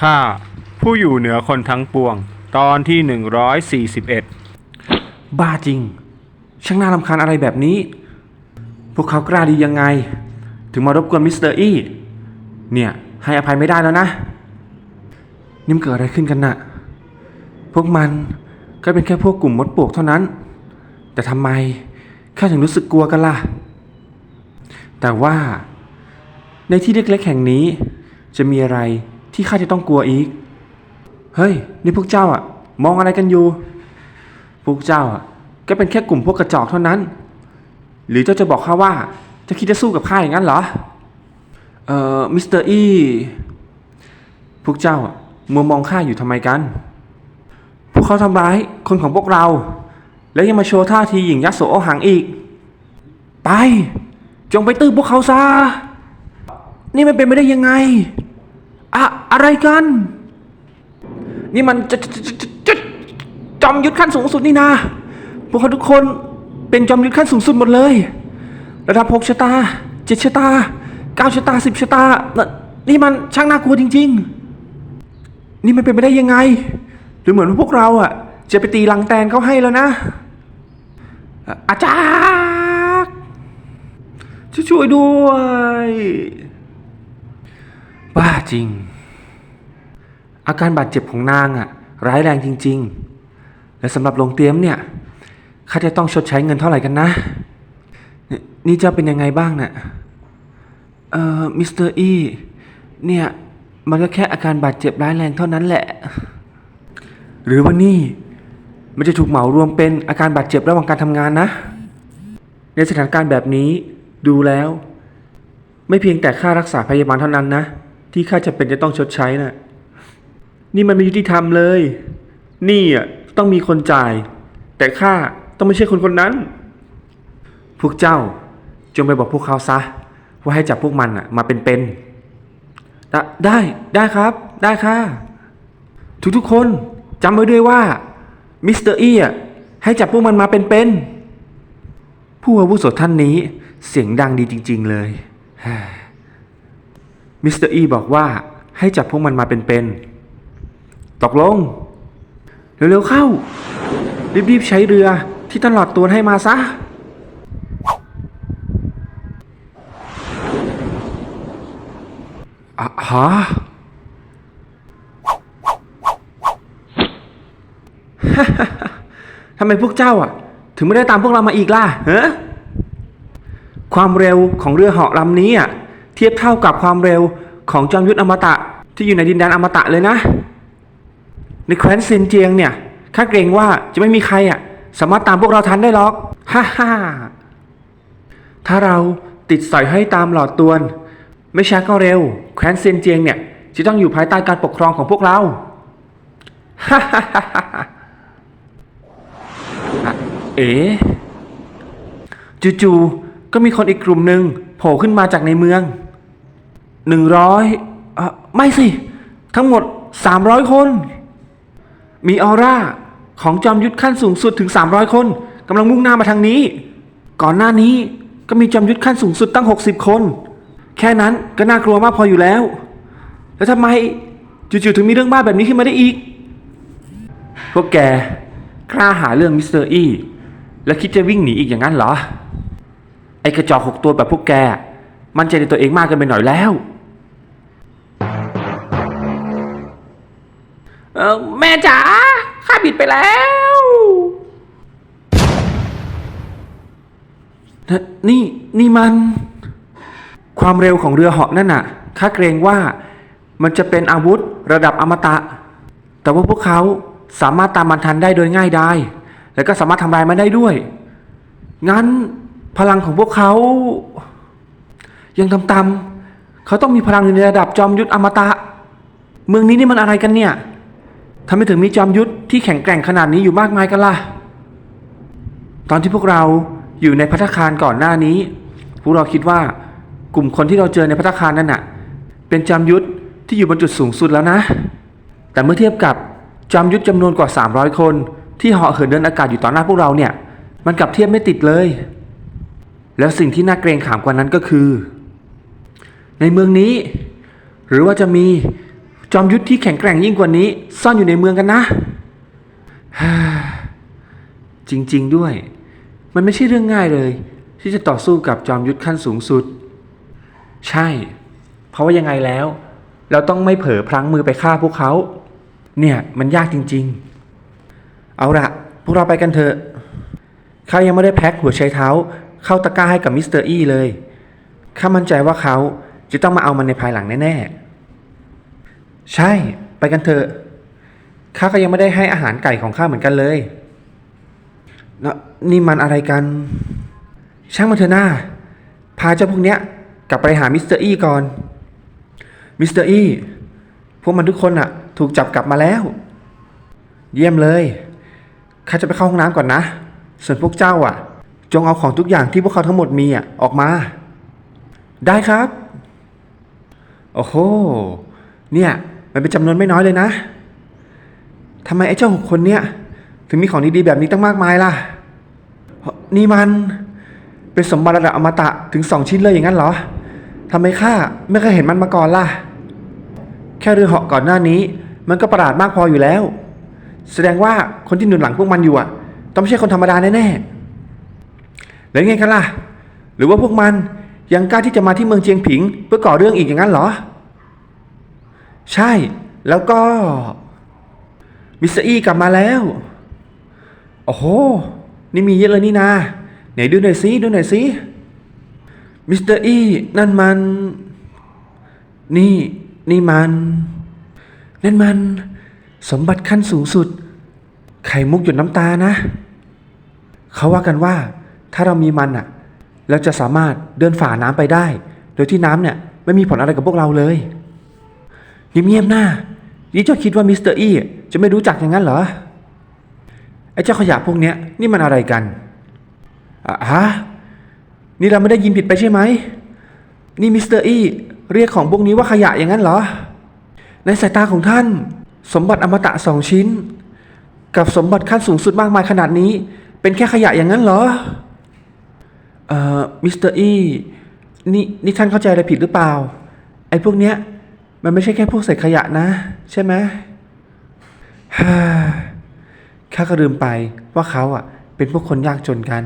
ข้าผู้อยู่เหนือคนทั้งปวง ตอนที่ 141 บ้าจริง ช่างน่ารำคาญอะไรแบบนี้ พวกเขากล้าดียังไง ถึงมารบกวนมิสเตอร์อี้เนี่ย ให้อภัยไม่ได้แล้วนะ นี่มันเกิดอะไรขึ้นกันน่ะ พวกมันก็เป็นแค่พวกกลุ่มมดปลวกเท่านั้น แต่ทำไมข้าถึงรู้สึกกลัวกันล่ะ แต่ว่า ในที่เล็กๆแห่งนี้จะมีอะไร ที่ข้าจะต้องกลัวอีก เฮ้ย นี่พวกเจ้าอะมองอะไรกันอยู่ พวกเจ้าอะก็เป็นแค่กลุ่มพวกกระจอกเท่านั้น หรือเจ้าจะบอกข้าว่าเจะคิดจะสู้กับข้าอย่างนั้นเหรอ เอ่อ มิสเตอร์อีพวกเจ้าอะมัวมองข้าอยู่ทำไมกัน พวกเขาทำร้ายคนของพวกเรา แล้วยังมาโชว์ท่าทีหยิ่งยักษ์โสโอหังอีก ไป จงไปตื้อพวกเขาซะ นี่มันเป็นไปได้ยังไง อะไรกัน นี่มันจะจะจะจะจะจอมยุทธขั้นสูงสุดนี่นาพวกเขาทุกคนเป็นจอมยุทธขั้นสูงสุดหมดเลย ระดับหกชะตาเจ็ดชะตาเก้าชะตาสิบชะตา นี่มันช่างน่ากลัวจริง ๆ นี่มันเป็นไปได้ยังไง หรือเหมือนว่าพวกเราอะ จะไปตีลังแตนเขาให้แล้วนะอะอาจารย์ช่วยด้วย บ้าจริง อาการบาดเจ็บของนางอะร้ายแรงจริง ๆ และสำหรับโรงเตรียมเนี่ยข้าจะต้องชดใช้เงินเท่าไหร่กันนะ นี่เจ้าเป็นยังไงบ้างน่ะเอ่อมิสเตอร์อีเนี่ย มันก็แค่อาการบาดเจ็บร้ายแรงเท่านั้นแหละ หรือว่านี่มันจะถูกเหมารวมเป็นอาการบาดเจ็บระหว่างการทำงานนะ ในสถานการณ์แบบนี้ดูแล้ว ไม่เพียงแต่ค่ารักษาพยาบาลเท่านั้นนะ ที่ข้าจะเป็นจะต้องชดใช้น่ะ นี่มันไม่ยุติธรรมเลย นี่อะต้องมีคนจ่าย แต่ข้าต้องไม่ใช่คนคนนั้น พวกเจ้าจงไปบอกพวกเขาซะ ว่าให้จับพวกมันอะ มาเป็นๆได้ได้ได้ครับ ได้ค่ะทุกๆคนจำไว้ด้วยว่ามิสเตอร์อีอะให้จับพวกมันมาเป็นๆผู้อาวุโสท่านนี้เสียงดังดีจริง ๆ เลยมิสเตอร์อีบอกว่าให้จับพวกมันมาเป็นๆ ตกลง เร็วๆเข้า รีบๆใช้เรือที่ตลอดตัวให้มาซะ อะฮะทำไมพวกเจ้าอะ ถึงไม่ได้ตามพวกเรามาอีกล่ะเฮะความเร็วของเรือเหาะลำนี้อะ เทียบเท่ากับความเร็วของจอมยุทธอมตะที่อยู่ในดินแดนอมตะเลยนะ ในแคว้นเซนเจียงเนี่ยข้าเกรงว่าจะไม่มีใครอะ สามารถตามพวกเราทันได้หรอกฮ่าฮ่าถ้าเราติดสอยให้ตามหลอดตวน ไม่ช้าก็เร็ว แคว้นเซนเจียงเนี่ย จะต้องอยู่ภายใต้การปกครองของพวกเราฮ่าฮ่าฮ่าฮ่าเอ๋จู่ๆก็มีคนอีกกลุ่มหนึ่งโผล่ขึ้นมาจากในเมืองหนึ่งร้อยเออไม่สิ ทั้งหมดสามร้อยคน มีออร่าของจอมยุทธขั้นสูงสุดถึง 300 คนกำลังมุ่งหน้ามาทางนี้ ก่อนหน้านี้ก็มีจอมยุทธขั้นสูงสุดตั้ง 60 คน แค่นั้นก็น่ากลัวมากพออยู่แล้ว แล้วทำไมจู่ๆถึงมีเรื่องบ้าแบบนี้ขึ้นมาได้อีก พวกแกกล้าหาเรื่องมิสเตอร์อีและคิดจะวิ่งหนีอีกอย่างนั้นเหรอ ไอ้กระจอกหกตัวแบบพวกแก มั่นใจในตัวเองมากเกินไปหน่อยแล้ว เออแม่จ๋าข้าผิดไปแล้วนนี่นี่มัน ความเร็วของเรือเหาะนั่นน่ะข้าเกรงว่ามันจะเป็นอาวุธระดับอมตะ แต่ว่าพวกเขาสามารถตามมันทันได้โดยง่ายดายแล้วก็สามารถทำลายมันได้ด้วย งั้นพลังของพวกเขา ยังต่ำเขาต้องมีพลังอยู่ในระดับจอมยุทธอมตะ เมืองนี้นี่มันอะไรกันเนี่ย ทำไมถึงมีจอมยุทธที่แข็งแกร่งขนาดนี้อยู่มากมายกันล่ะ ตอนที่พวกเราอยู่ในพัตตาคารก่อนหน้านี้ พวกเราคิดว่ากลุ่มคนที่เราเจอในพัตตาคารนั่นน่ะ เป็นจอมยุทธที่อยู่บนจุดสูงสุดแล้วนะ แต่เมื่อเทียบกับจอมยุทธจำนวนกว่า 300 คน ที่เหาะเหินเดินอากาศอยู่ต่อหน้าพวกเราเนี่ย มันกลับเทียบไม่ติดเลย แล้วสิ่งที่น่าเกรงขามกว่านั้นก็คือ ในเมืองนี้ หรือว่าจะมี จอมยุทธที่แข็งแกร่งยิ่งกว่านี้ ซ่อนอยู่ในเมืองกันนะจริง ๆ ด้วย มันไม่ใช่เรื่องง่ายเลย ที่จะต่อสู้กับจอมยุทธขั้นสูงสุด ใช่ เพราะว่ายังไงแล้ว เราต้องไม่เผลอพลั้งมือไปฆ่าพวกเขา เนี่ยมันยากจริง ๆ เอาละพวกเราไปกันเถอะเขายังไม่ได้แพ็คหัวไชเท้า เข้าตะกร้าให้กับมิสเตอร์อี้เลยข้ามั่นใจว่าเขาจะต้องมาเอามันในภายหลังแน่ๆ ใช่ ไปกันเถอะข้าก็ยังไม่ได้ให้อาหารไก่ของข้าเหมือนกันเลยแล้วนี่มันอะไรกัน ช่างมันเถอะหน้า พาเจ้าพวกเนี้ย กลับไปหามิสเตอร์อี้ก่อน มิสเตอร์อี้ พวกมันทุกคนอะถูกจับกลับมาแล้ว เยี่ยมเลย ข้าจะไปเข้าห้องน้ำก่อนนะ ส่วนพวกเจ้าอะจงเอาของทุกอย่างที่พวกเขาทั้งหมดมีอะออกมา ได้ครับ โอ้โห เนี่ย มันเป็นจำนวนไม่น้อยเลยนะทำไมไอ้เจ้าหกคนเนี่ย ถึงมีของดีๆแบบนี้ตั้งมากมายล่ะ นี่มันเป็นสมบัติระดับอมตะถึงสองชิ้นเลยอย่างนั้นเหรอทำไมข้าไม่เคยเห็นมันมาก่อนล่ะ แค่เรือเหาะก่อนหน้านี้ มันก็ประหลาดมากพออยู่แล้ว แสดงว่าคนที่หนุนหลังพวกมันอยู่อะ ต้องไม่ใช่คนธรรมดาแน่ๆแล้วไงกันล่ะ หรือว่าพวกมันยังกล้าที่จะมาที่เมืองเจียงผิง เพื่อก่อเรื่องอีกอย่างนั้นเหรอ ใช่ แล้วก็ มิสเตอร์อี้กลับมาแล้ว โอ้โห นี่มีเยอะเลยนี่นา ไหนดูหน่อยสิดูหน่อยสิ มิสเตอร์อี้นั่นมัน นี่ นี่มัน นั่นมัน สมบัติขั้นสูงสุด ไข่มุกหยดน้ำตานะ เขาว่ากันว่า ถ้าเรามีมันอะเราจะสามารถเดินฝ่าน้ำไปได้ โดยที่น้ำเนี่ยไม่มีผลอะไรกับพวกเราเลย เงียบๆหน้านี่เจ้าคิดว่ามิสเตอร์อี้จะไม่รู้จักอย่างนั้นเหรอ ไอ้เจ้าขยะพวกเนี้ยนี่มันอะไรกันอะฮะ นี่เราไม่ได้ยินผิดไปใช่ไหม นี่มิสเตอร์อี้เรียกของพวกนี้ว่าขยะอย่างนั้นเหรอ ในสายตาของท่าน สมบัติอมตะสองชิ้น กับสมบัติขั้นสูงสุดมากมายขนาดนี้ เป็นแค่ขยะอย่างนั้นเหรอ เอ่อ มิสเตอร์อี้นี่นี่ท่านเข้าใจอะไรผิดหรือเปล่า ไอ้พวกเนี้ย มันไม่ใช่แค่พวกเศษขยะนะ ใช่ไหมฮ่าข้าก็ลืมไปว่าเขาอะ เป็นพวกคนยากจนกัน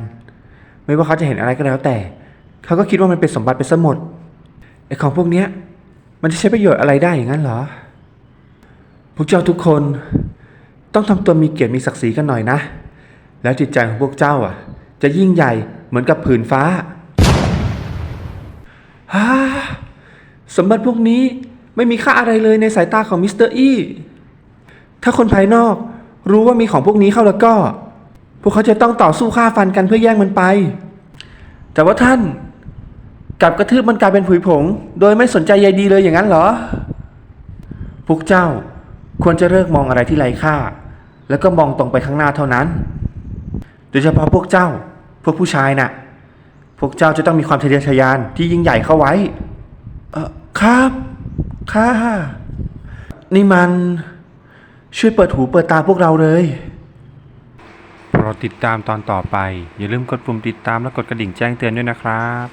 ไม่ว่าเขาจะเห็นอะไรก็แล้วแต่ เขาก็คิดว่ามันเป็นสมบัติไปซะหมดไอ้ของพวกเนี้ย มันจะใช้ประโยชน์อะไรได้อย่างนั้นเหรอ พวกเจ้าทุกคนต้องทำตัวมีเกียรติมีศักดิ์ศรีกันหน่อยนะ แล้วจิตใจของพวกเจ้าอะ จะยิ่งใหญ่เหมือนกับผืนฟ้าฮ่าสมบัติพวกนี้ ไม่มีค่าอะไรเลยในสายตาของมิสเตอร์อี้ถ้าคนภายนอกรู้ว่ามีของพวกนี้เข้าแล้วก็ พวกเขาจะต้องต่อสู้ฆ่าฟันกันเพื่อแย่งมันไป แต่ว่าท่านกลับกระทืบมันกลายเป็นผุยผง โดยไม่สนใจใยดีเลยอย่างนั้นเหรอ พวกเจ้าควรจะเลิกมองอะไรที่ไร้ค่า แล้วก็มองตรงไปข้างหน้าเท่านั้น โดยเฉพาะพวกเจ้า พวกผู้ชายน่ะ พวกเจ้าจะต้องมีความทะเยอทะยานที่ยิ่งใหญ่เข้าไว้ เออครับ ค่ะ นี่มันช่วยเปิดหูเปิดตาพวกเราเลย โปรดติดตามตอนต่อไป อย่าลืมกดปุ่มติดตามและกดกระดิ่งแจ้งเตือนด้วยนะครับ